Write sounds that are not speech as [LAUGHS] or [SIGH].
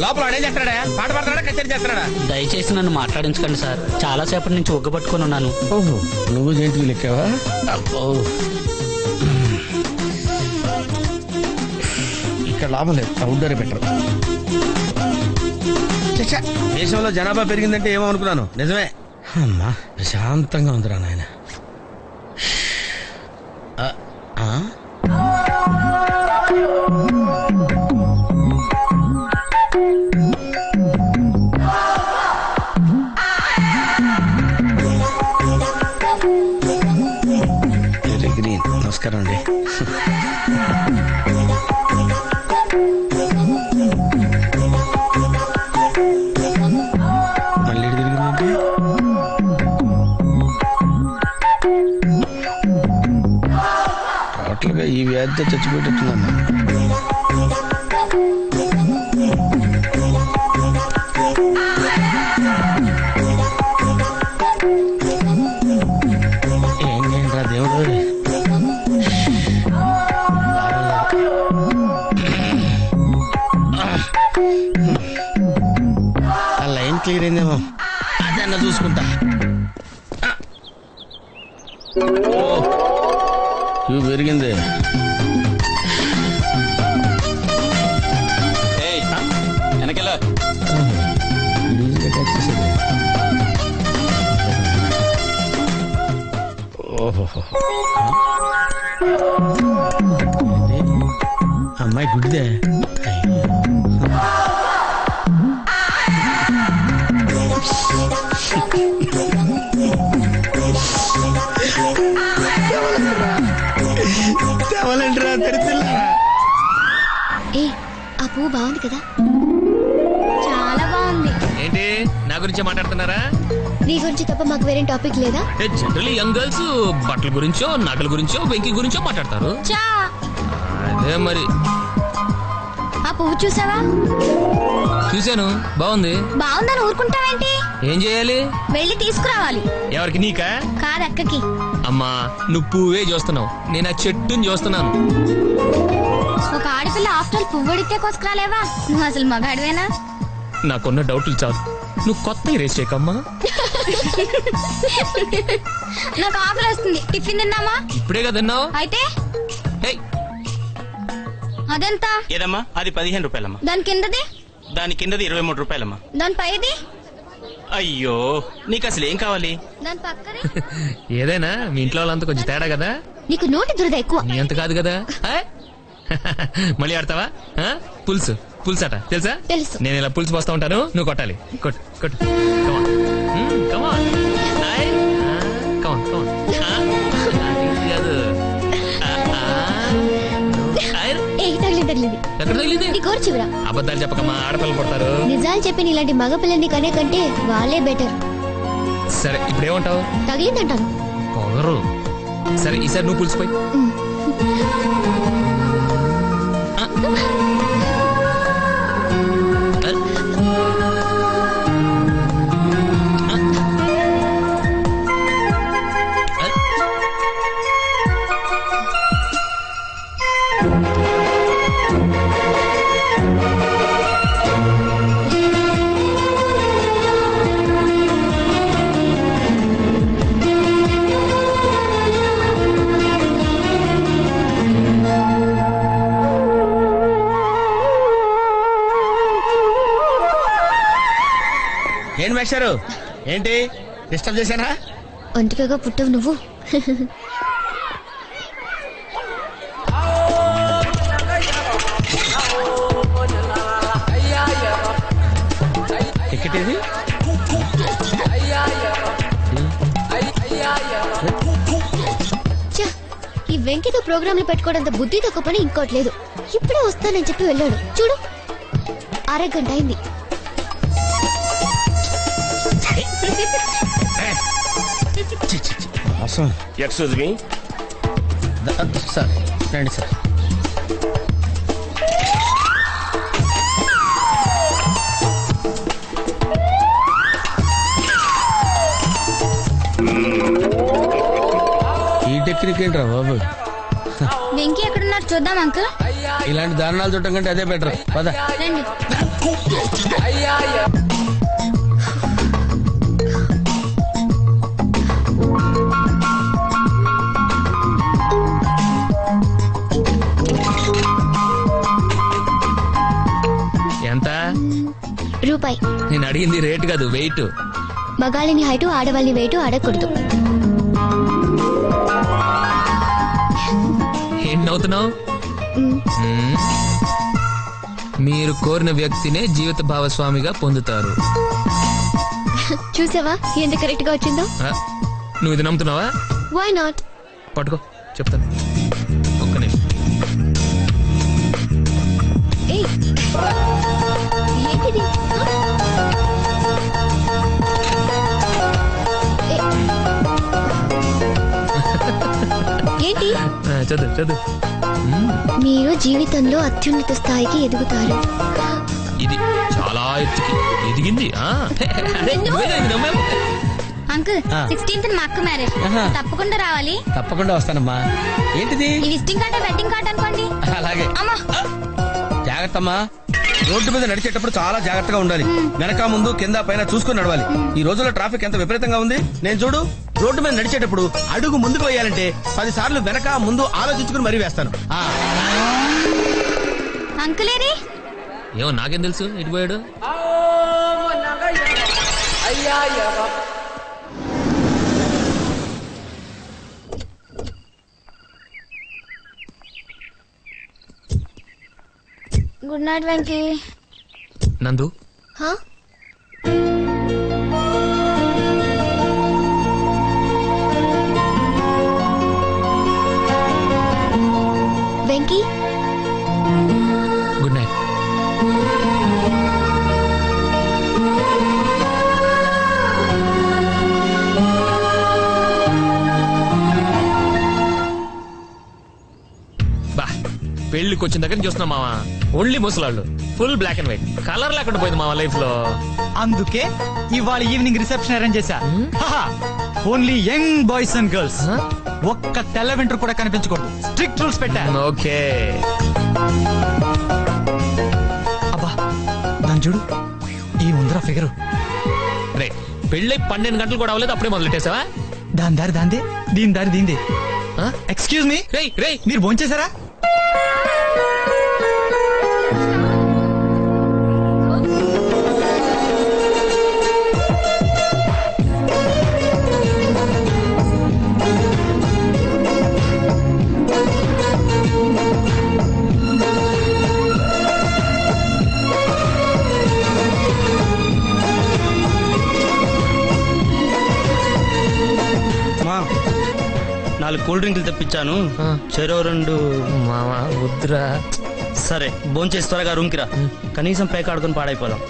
లోపల వాడు ఏం చేస్తున్నాడా? పాట పాడుతున్నాడా? కచేరీ చేస్తున్నాడా? దయచేసి నన్ను మాట్లాడించకండి సార్. చాలా సేపటి నుంచి ఉగ్గబట్టుకొని ఉన్నాను. ఓహో నువ్వు జయంతికి లెక్కావా? అబ్బో. ఇక్కడ లాభం లేదు అవుట్డోర్ బెటర్ దేశంలో జనాభా పెరిగిందంటే ఏమో అనుకున్నాను. నిజమే. అమ్మా. ప్రశాంతంగా ఉందిరా నాయన. పెద్ద చచ్చిపోయేటట్టుందమ్మా ఏం క్లియర్ అయిందేమో. అదన్న చూసుకుంటా. క్యూ పెరిగింది. వెనకెళ్ళ? అమ్మాయి గుడ్డిదే. అయ్యో. తెవలండిరా తెరిచిల్లారా ఏ ఆ పువ్వు బాగుంది కదా? చాలా బాగుంది. ఏంటి? నా గురించి మాట్లాడుతున్నారా? నీ గురించి తప్ప మాకు వేరే టాపిక్ లేదా? జనరల్లీ యంగ్ గర్ల్స్ బట్టల గురించో నగల గురించో వెంకి గురించో మాట్లాడతారు. చా! అదే మరి. ఆ పువ్వు చూసావా? చూశాను. బాగుంది. బాగుందని ఊరుకుంటావేంటి? ఏం చేయాలి? వెళ్ళి తీసుకురావాలి. ఎవరికి? నీకా? కాదు అక్కకి అమ్మా నువ్వు పువ్వే చూస్తున్నావు నేను ఆ చెట్టుని చూస్తున్నాను ఒక ఆడపిల్ల ఆఫ్టర్ పువ్వు అడిగితే కోసుకురాలేవా? నువ్వు అసలు మగాడివేనా? నాకున్న డౌట్లు చాలు. నువ్వు కొత్త రేస్ చేయకమ్మా. నాకు ఆకలి వస్తుంది. టిఫిన్ తిన్నామా ఇప్పుడే కదా తిన్నావు? అయితే? ఏయ్, అదెంత? ఏదమ్మా? అది పదిహేను రూపాయలమ్మా. దాని కిందది? దాని కిందది ఇరవై మూడు రూపాయలమ్మా. దాని పైది? అయ్యో నీకు అసలు ఏం కావాలి [LAUGHS] ఏదైనా మీ ఇంట్లో వాళ్ళంతా కొంచెం తేడా కదా? నీకు నోటి దురద ఎక్కువ. నీ అంత కాదు కదా? [LAUGHS] మళ్ళీ ఆడతావా? పులుసు పులుసు అట. తెలుసా? తెలుసు. నేను ఇలా పులుసు పోస్తా ఉంటాను నువ్వు కొట్టాలి. కొట్టు కొట్టు. కమాన్ కమాన్ కమాన్ కమాన్ కాదు ఆ, ఆ. ఆయ్. ఏ తగిలి తగిలింది. ఎక్కడ తగిలింది? నీ కోరి చివరా. అబద్ధాలు చెప్పకమ్మా ఆడపిల్లలు కొడతారు నిజాలు చెప్పి ఇలాంటి మగ పిల్లని కనే కంటే వాళ్ళే బెటర్ సరే ఇప్పుడు ఏమంటావు తగిలిందంటాను. పొగరు సరే ఈసారి నువ్వు పులిసిపోయి. మేషారు ఏంటి? డిస్టర్బ్ చేశానా? ఒంటికగా పుట్టవు నువ్వు. టికెట్ ఇది? ఈ వెంకితో ప్రోగ్రాంలు పెట్టుకోవడంత బుద్ధి తక్కువ పని ఇంకోటి లేదు. ఇప్పుడే వస్తానని చెప్పి వెళ్ళాడు. చూడు అరగంట అయింది. ఎక్స్క్యూజ్ మీ సార్ రండి సార్. ఈ టెక్నిక్ ఏంట్రా బాబు? వెంకీ ఎక్కడున్నారు చూద్దాం అంకుల్. ఇలాంటి దారుణాలు చూడటం కంటే అదే బెటర్. పద. రండి. రూపాయి. నేను అడిగింది రేట్ కాదు వెయిట్. మగాళ్ళని హైటు ఆడవాళ్ళని వెయిటు అడగకూడదు ఏం నవ్వుతున్నావు. మీరు కోరిన వ్యక్తినే జీవిత భాగస్వామిగా పొందుతారు. చూసావా? ఎంత కరెక్ట్గా వచ్చిందో నువ్వు ఇది నమ్ముతున్నావా? వై నాట్ పట్టుకో చెప్తాను. ఒక్క నిమిషం. ఏంటి? చదువు చదువు. మీరు జీవితంలో అత్యున్నత స్థాయికి ఎదుగుతారు. ఇది చాలా ఎత్తుకి ఎదిగింది? అంకుల్. సిక్స్టీన్త్ మా అక్క మ్యారేజ్. తప్పకుండా రావాలి. తప్పకుండా వస్తానమ్మా. ఏంటిది? విజిటింగ్ కార్డ్ వెడ్డింగ్ కార్డ్ అనుకోండి. అలాగే. అమ్మా. జాగ్రత్త అమ్మా రోడ్డు మీద నడిచేటప్పుడు చాలా జాగ్రత్తగా ఉండాలి. వెనక ముందు కింద పైన చూసుకుని నడవాలి. ఈ రోజుల్లో ట్రాఫిక్ ఎంత విపరీతంగా ఉంది? నేను చూడు రోడ్డు మీద నడిచేటప్పుడు అడుగు ముందుకు వేయాలంటే పది సార్లు వెనక ముందు ఆలోచించుకుని మరీ వేస్తాను. ఏమో నాకేం తెలుసు? ఇటు పోయాడు. గుడ్ నైట్ వెంకీ నందు? హా? వెంకీ గుడ్ నైట్ పెళ్ళికి వచ్చిన దగ్గర చూస్తున్నాం మావా. Only ముసలాళ్ళు. Full black and white colour లేకుండా పోయింది మావా లైఫ్లో. అందుకే ఇవాళ ఈవినింగ్ రిసెప్షన్ అరేంజ్ చేశా. Only young boys and girls? ఒక్క తెల్ల వెంట్రు కూడా కనిపించకూడదు. స్ట్రిక్ట్ రూల్స్ పెట్టా. ఓకే అబ్బా దాని చూడు. ఈ ఉందరా ఫిగర్ రే పెళ్ళి పన్నెండు గంటలు కూడా అవ్వలేదు అప్పుడే మొదలెట్టేసావా దాని దారి దాందే దీని దారి దీందే. ఎక్స్క్యూజ్ మీ రే రే మీరు భోంచేశారా? నాలుగు కూల్ డ్రింకులు తెప్పించాను. చెరో రెండు. మావా వద్దురా. సరే భోంచేసి త్వరగా రూమ్కి రా. కనీసం పేక ఆడుకొని పాడైపోదాం.